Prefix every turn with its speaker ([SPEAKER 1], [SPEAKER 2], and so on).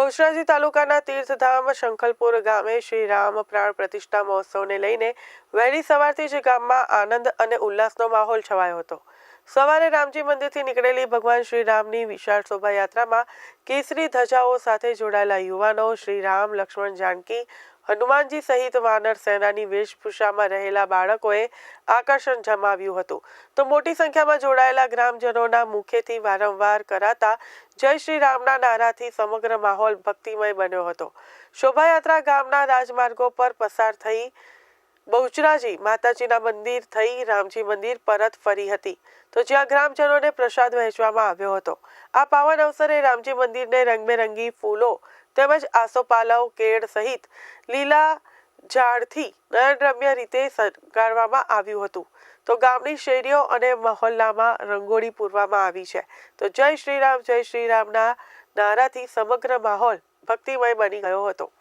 [SPEAKER 1] બહુચરાજી તાલુકાના તીર્થધામ શંખલપુર ગામે શ્રી રામ પ્રાણ પ્રતિષ્ઠા મહોત્સવને લઈને વહેલી સવારથી જ ગામમાં આનંદ અને ઉલ્લાસનો માહોલ છવાયો હતો. સવારે રામજી મંદિરથી નીકળેલી ભગવાન શ્રી રામની વિશાળ શોભાયાત્રામાં કેસરી ધજાઓ સાથે જોડાયેલા યુવાનો શ્રી રામ લક્ષ્મણ જાનકી, હનુમાનજી સહિત વાનર સેનાની વેશભૂષામાં રહેલા બાળકોએ આકર્ષણ જમાવ્યું હતું. તો મોટી સંખ્યામાં જોડાયેલા ગ્રામજનોના મુખેથી વારંવાર કરાતા જય શ્રી રામના નારાથી સમગ્ર માહોલ ભક્તિમય બન્યો હતો. શોભાયાત્રા ગામના રાજમાર્ગો પર પસાર થઈ બહુચરાજી માતાજીના મંદિર થઈ રામજી મંદિર પરત ફરી હતી. તો જ્યાં ગ્રામજનોને પ્રસાદ વહેંચવામાં આવ્યો હતો. આ પાવન અવસરે રામજી મંદિરને રંગબેરંગી ફૂલો તેમજ આસોપાલવ, કેળ સહિત લીલા ઝાડથી નયનરમ્ય રીતે શણગારવામાં આવ્યું હતું. તો ગામની શેરીઓ અને મહોલ્લામાં રંગોળી પૂરવામાં આવી છે. તો જય શ્રી રામ જય શ્રી રામના નારાથી સમગ્ર માહોલ ભક્તિમય બની ગયો હતો.